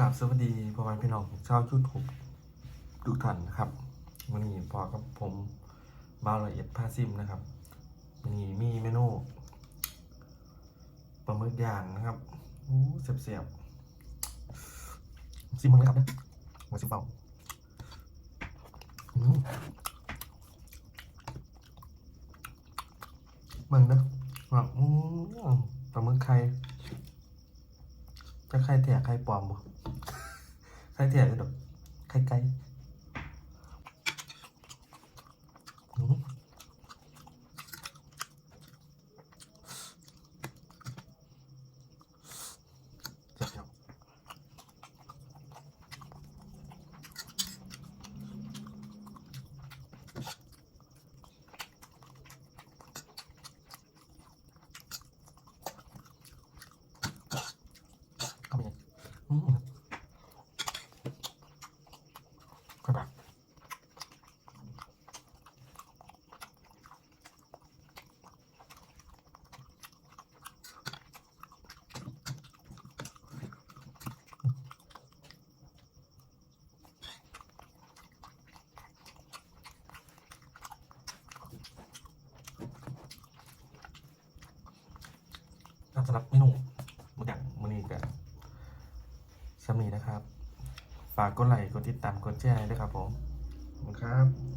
กราบสวัสดีพ่อแม่พี่น้องชาวยูทูบทุกท่านนะครับวันนี้พอกับผมบ่าวละเอียดผ้าซิมนะครับวันนี้มีเมนูปลาหมึกย่างนะครับโอ้เสียบๆซิมมึงนะครับนี่ยมาซิมเปล่าอืมมึงนะว่าอืมปลาหมึกไข่ จะใครแถใครปลอมบ่ใครแถกก็ดบกใครไก่อืมเจ็บแล้วเข้าไปเลยอืมค่อยแบบ สำหรับเมนูมื้ออย่างมื้อนี้กับสำนีนะครับ ฝากกดไลค์กดติดตามกดแชร์ด้วยครับผมขอบคุณครับ